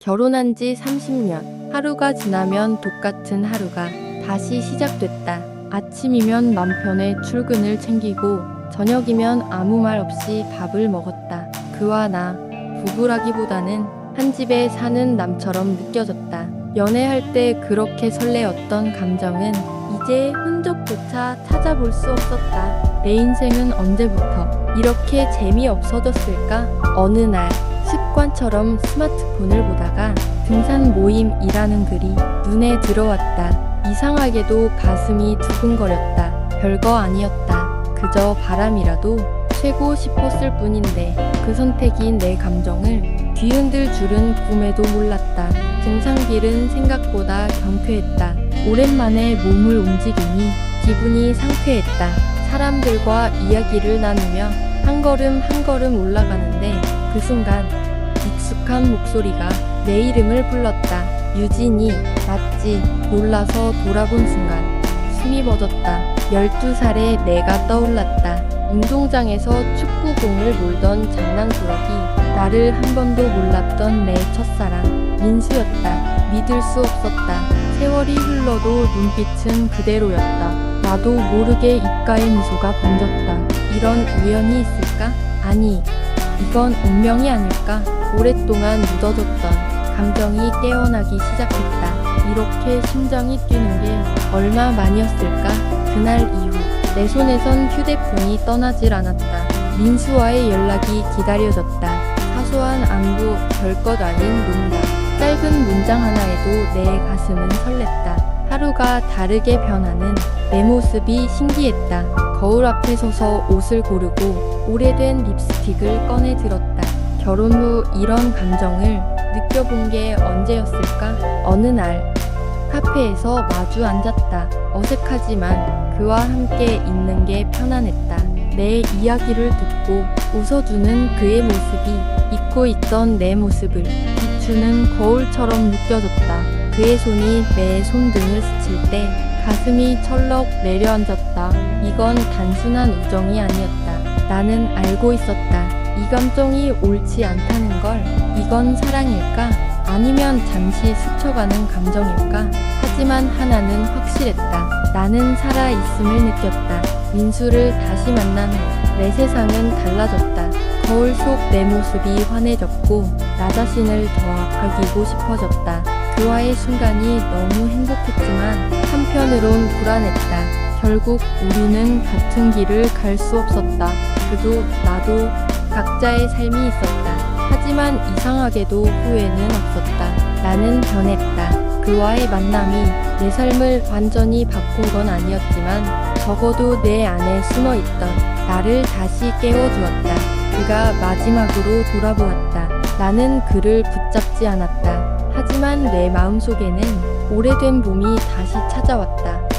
결혼한 지 30년. 하루가 지나면 똑같은 하루가 다시 시작됐다. 아침이면 남편의 출근을 챙기고 저녁이면 아무 말 없이 밥을 먹었다. 그와 나 부부라기보다는 한 집에 사는 남처럼 느껴졌다. 연애할 때 그렇게 설레었던 감정은 이제 흔적조차 찾아볼 수 없었다. 내 인생은 언제부터 이렇게 재미없어졌을까? 어느 날 습관처럼 스마트폰을 보다가 등산 모임이라는 글이 눈에 들어왔다. 이상하게도 가슴이 두근거렸다. 별거 아니었다. 그저 바람이라도 쐬고 싶었을 뿐인데 그 선택이 내 감정을 뒤흔들 줄은 꿈에도 몰랐다. 등산길은 생각보다 경쾌했다. 오랜만에 몸을 움직이니 기분이 상쾌했다. 사람들과 이야기를 나누며 한 걸음 한 걸음 올라가는데 그 순간 익숙한 목소리가 내 이름을 불렀다. 유진이 맞지? 놀라서 돌아본 순간 숨이 멎었다. 12살의 내가 떠올랐다. 운동장에서 축구공을 몰던 장난꾸러기. 나를 한 번도 몰랐던 내 첫사랑. 민수였다. 믿을 수 없었다. 세월이 흘러도 눈빛은 그대로였다. 나도 모르게 입가에 미소가 번졌다. 이런 우연이 있을까? 아니, 이건 운명이 아닐까? 오랫동안 묻어뒀던 감정이 깨어나기 시작했다. 이렇게 심장이 뛰는 게 얼마 만이었을까? 그날 이후 내 손에선 휴대폰이 떠나질 않았다. 민수와의 연락이 기다려졌다. 사소한 안부, 별것 아닌 농담. 짧은 문장 하나에도 내 가슴은 설렜다. 하루가 다르게 변하는 내 모습이 신기했다. 거울 앞에 서서 옷을 고르고 오래된 립스틱을 꺼내 들었다. 결혼 후 이런 감정을 느껴본 게 언제였을까? 어느 날 카페에서 마주 앉았다. 어색하지만 그와 함께 있는 게 편안했다. 내 이야기를 듣고 웃어주는 그의 모습이 잊고 있던 내 모습을 비추는 거울처럼 느껴졌다. 그의 손이 내 손등을 스칠 때 가슴이 철렁 내려앉았다. 이건 단순한 우정이 아니었다. 나는 알고 있었다. 이 감정이 옳지 않다는 걸. 이건 사랑일까? 아니면 잠시 스쳐가는 감정일까? 하지만 하나는 확실했다. 나는 살아있음을 느꼈다. 민수를 다시 만난 후 내 세상은 달라졌다. 거울 속 내 모습이 환해졌고 나 자신을 더 아끼고 싶어졌다. 그와의 순간이 너무 행복했지만 한편으론 불안했다. 결국 우리는 같은 길을 갈 수 없었다. 그도 나도 각자의 삶이 있었다. 하지만 이상하게도 후회는 없었다. 나는 변했다. 그와의 만남이 내 삶을 완전히 바꾼 건 아니었지만 적어도 내 안에 숨어 있던 나를 다시 깨워주었다. 그가 마지막으로 돌아보았다. 나는 그를 붙잡지 않았다. 하지만 내 마음속에는 오래된 봄이 다시 찾아왔다.